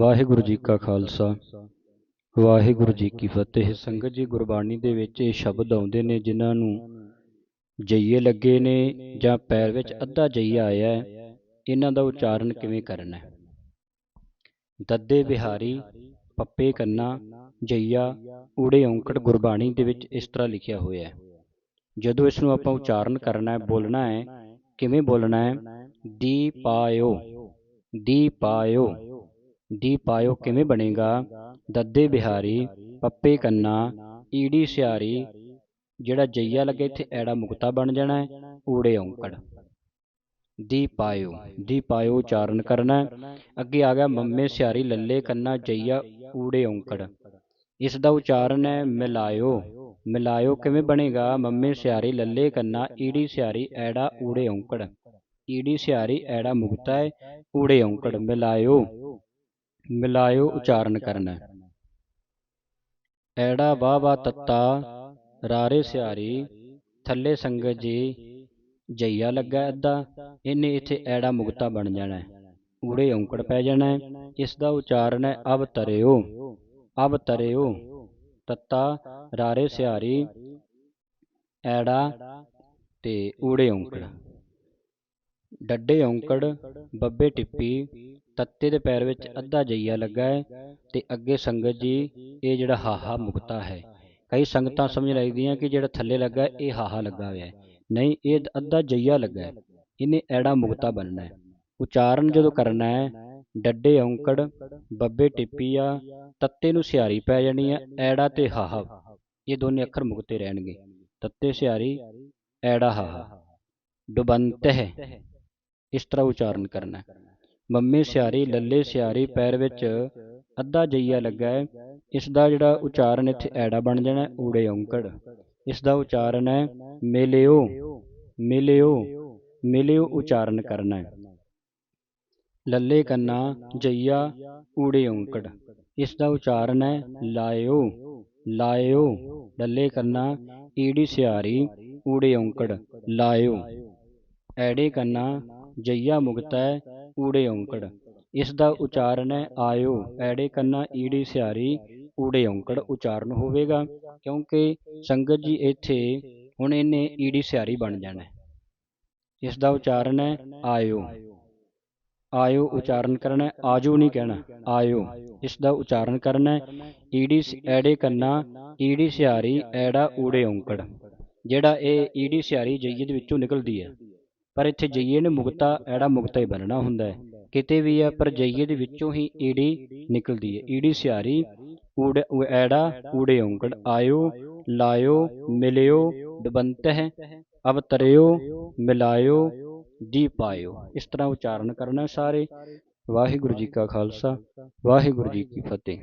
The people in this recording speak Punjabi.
ਵਾਹਿਗੁਰੂ ਜੀ ਕਾ ਖਾਲਸਾ। ਵਾਹਿਗੁਰੂ ਜੀ ਕੀ ਫਤਿਹ। ਸੰਗਤ ਜੀ, ਗੁਰਬਾਣੀ ਦੇ ਵਿੱਚ ਇਹ ਸ਼ਬਦ ਆਉਂਦੇ ਨੇ ਜਿਨ੍ਹਾਂ ਨੂੰ ਜਈਏ ਲੱਗੇ ਨੇ ਜਾਂ ਪੈਰ ਵਿੱਚ ਅੱਧਾ ਜਈਆ ਆਇਆ ਹੈ। ਇਹਨਾਂ ਦਾ ਉਚਾਰਨ ਕਿਵੇਂ ਕਰਨਾ ਹੈ? ਦੱਦੇ ਬਿਹਾਰੀ, ਪੱਪੇ ਕੰਨਾ, ਜਈਆ, ਊੜੇ ਔਂਕੜ ਗੁਰਬਾਣੀ ਦੇ ਵਿੱਚ ਇਸ ਤਰ੍ਹਾਂ ਲਿਖਿਆ ਹੋਇਆ ਹੈ। ਜਦੋਂ ਇਸ ਨੂੰ ਆਪਾਂ ਉਚਾਰਨ ਕਰਨਾ ਹੈ, ਬੋਲਣਾ ਹੈ, ਕਿਵੇਂ ਬੋਲਣਾ ਹੈ? ਦੀ ਪਾਇਓ। ਦੀ ਪਾਇਓ। ਦੀ ਪਾਇਓ ਕਿਵੇਂ ਬਣੇਗਾ? ਦੱਦੇ ਬਿਹਾਰੀ, ਪੱਪੇ ਕੰਨਾ, ਈੜੀ ਸਿਆਰੀ, ਜਿਹੜਾ ਜਈਆ ਲੱਗੇ ਇੱਥੇ ਐੜਾ ਮੁਕਤਾ ਬਣ ਜਾਣਾ ਹੈ, ਊੜੇ ਔਂਕੜ। ਦੀ ਪਾਇਓ ਦੀ ਪਾਇਓ ਉਚਾਰਨ ਕਰਨਾ ਅੱਗੇ ਆ ਗਿਆ ਮੰਮੇ ਸਿਆਰੀ, ਲੱਲੇ ਕੰਨਾ, ਜਈਆ, ਊੜੇ ਔਂਕੜ। ਇਸ ਦਾ ਉਚਾਰਨ ਹੈ ਮਿਲਾਇਓ। ਮਿਲਾਇਓ ਕਿਵੇਂ ਬਣੇਗਾ? ਮੰਮੇ ਸਿਆਰੀ, ਲੱਲੇ ਕੰਨਾ, ਈੜੀ ਸਿਆਰੀ, ਐੜਾ ਊੜੇ ਔਂਕੜ। ਈੜੀ ਸਿਆਰੀ, ਐੜਾ ਮੁਕਤਾ ਹੈ, ਊੜੇ ਔਂਕੜ। ਮਿਲਾਇਓ। ਮਿਲਾਇਓ ਉਚਾਰਨ ਕਰਨਾ। ਐੜਾ ਵਾਹ ਵਾਹ ਤੱਤਾ, ਰਾਰੇ ਸਿਆਰੀ, ਥੱਲੇ ਸੰਗਤ ਜੀ, ਜਈਆ ਲੱਗਾ ਅੱਧਾ, ਇਹਨੇ ਇੱਥੇ ਐੜਾ ਮੁਕਤਾ ਬਣ ਜਾਣਾ। ਹੈ ਊੜੇ ਔਂਕੜ ਪੈ ਜਾਣਾ ਹੈ ਇਸ ਦਾ ਉਚਾਰਨ ਹੈ, ਅਬ ਤਰਿਓ ਅਬ ਤਰਿਓ। ਤੱਤਾ, ਰਾਰੇ ਸਿਆਰੀ, ਐੜਾ ਤੇ ਊੜੇ ਔਂਕੜ। ਡੱਡੇ ਔਂਕੜ, ਬੱਬੇ ਟਿੱਪੀ, ਤੱਤੇ ਦੇ ਪੈਰ ਵਿੱਚ ਅੱਧਾ ਜਈਆ ਲੱਗਾ ਹੈ ਤੇ ਅੱਗੇ ਸੰਗਤ ਜੀ, ਇਹ ਜਿਹੜਾ ਹਾਹਾ ਮੁਕਤਾ ਹੈ। ਕਈ ਸੰਗਤਾਂ ਸਮਝ ਲੱਗਦੀਆਂ ਕਿ ਜਿਹੜਾ ਥੱਲੇ ਲੱਗਾ, ਇਹ ਹਾਹਾ ਲੱਗਾ ਹੋਇਆ ਹੈ। ਨਹੀਂ, ਇਹ ਅੱਧਾ ਜਈਆ ਲੱਗਾ ਹੈ। ਇਹਨੇ ਐੜਾ ਮੁਕਤਾ ਬਣਨਾ ਹੈ। ਉਚਾਰਨ ਜਦੋਂ ਕਰਨਾ ਹੈ, ਡੱਡੇ ਔਂਕੜ, ਬੱਬੇ ਟਿੱਪੀ ਆ, ਤੱਤੇ ਨੂੰ ਸਿਹਾਰੀ ਪੈ ਜਾਣੀ ਹੈ ਐੜਾ ਤੇ ਹਾਹਾ। ਇਹ ਦੋਨੇ ਅੱਖਰ ਮੁਕਤੇ ਰਹਿਣਗੇ। ਤੱਤੇ ਸਿਹਾਰੀ, ਐੜਾ ਹਾਹਾ। ਡੁਬੰਤ ਇਸ ਤਰ੍ਹਾਂ ਉਚਾਰਨ ਕਰਨਾ ਹੈ। ਮੰਮੀ ਸਿਆਰੀ, ਲੱਲੇ ਸਿਆਰੀ, ਪੈਰ ਵਿੱਚ ਅੱਧਾ ਜਈਆ ਲੱਗਾ ਹੈ। ਇਸ ਦਾ ਜਿਹੜਾ ਉਚਾਰਨ ਇੱਥੇ ਐੜਾ ਬਣ ਜਾਣਾ ਊੜੇ ਔਂਕੜ। ਇਸ ਦਾ ਉਚਾਰਨ ਹੈ, ਮਿਲਿਓ ਮਿਲਿਓ ਮਿਲਿਓ ਉਚਾਰਨ ਕਰਨਾ ਹੈ। ਲੱਲੇ ਕੰਨਾ, ਜਈਆ, ਊੜੇ ਔਂਕੜ। ਇਸ ਦਾ ਉਚਾਰਨ ਹੈ, ਲਾਇਓ ਲਾਇਓ। ਲੱਲੇ ਕੰਨਾ, ਈੜੀ ਸਿਆਰੀ, ਊੜੇ ਔਂਕੜ, ਲਾਇਓ। ਐੜੇ ਕੰਨਾ ਜਈਆ ਮੁਕਤਾ ਊੜੇ ਔਂਕੜ। ਇਸ ਦਾ ਉਚਾਰਨ ਹੈ, ਆਇਓ ਐੜੇ ਕੰਨਾ ਈੜੀ ਸਿਆਰੀ ਊੜੇ ਔਂਕੜ ਉਚਾਰਨ ਹੋਵੇਗਾ, ਕਿਉਂਕਿ ਸੰਗਤ ਜੀ ਇੱਥੇ ਹੁਣ ਇਹਨੇ ਈੜੀ ਸਿਆਰੀ ਬਣ ਜਾਣਾ। ਇਸ ਦਾ ਉਚਾਰਨ ਹੈ, ਆਇਓ। ਆਇਓ ਉਚਾਰਨ ਕਰਨਾ ਹੈ, ਆਜੋ ਨਹੀਂ ਕਹਿਣਾ, ਆਇਓ। ਇਸ ਦਾ ਉਚਾਰਨ ਕਰਨਾ ਹੈ, ਈੜੀ ਸ- ਐੜੇ ਕੰਨਾ ਈੜੀ ਸਿਆਰੀ ਐੜਾ ਊੜੇ ਔਂਕੜ, ਜਿਹੜਾ ਇਹ ਈੜੀ ਸਿਆਰੀ ਜਈਏ ਦੇ ਵਿੱਚੋਂ ਨਿਕਲਦੀ ਹੈ। ਪਰ ਇੱਥੇ ਜਈਏ ਨੇ ਮੁਕਤਾ, ਐੜਾ ਮੁਕਤਾ ਹੀ ਬਣਨਾ ਹੁੰਦਾ ਹੈ। ਕਿਤੇ ਵੀ ਹੈ ਪਰ ਜਈਏ ਦੇ ਵਿੱਚੋਂ ਹੀ ਈੜੀ ਨਿਕਲਦੀ ਹੈ। ਈੜੀ ਸਿਆਰੀ, ਊੜ ਐੜਾ, ਊੜੇ ਔਂਕੜ, ਆਇਓ, ਲਾਇਓ, ਮਿਲਿਓ ਡਬੰਤ ਅਬ ਤਰਿਓ ਮਿਲਾਇਓ ਦੀ ਪਾਇਓ ਇਸ ਤਰ੍ਹਾਂ ਉਚਾਰਨ ਕਰਨਾ ਸਾਰੇ। ਵਾਹਿਗੁਰੂ ਜੀ ਕਾ ਖਾਲਸਾ, ਵਾਹਿਗੁਰੂ ਜੀ ਕੀ ਫਤਿਹ।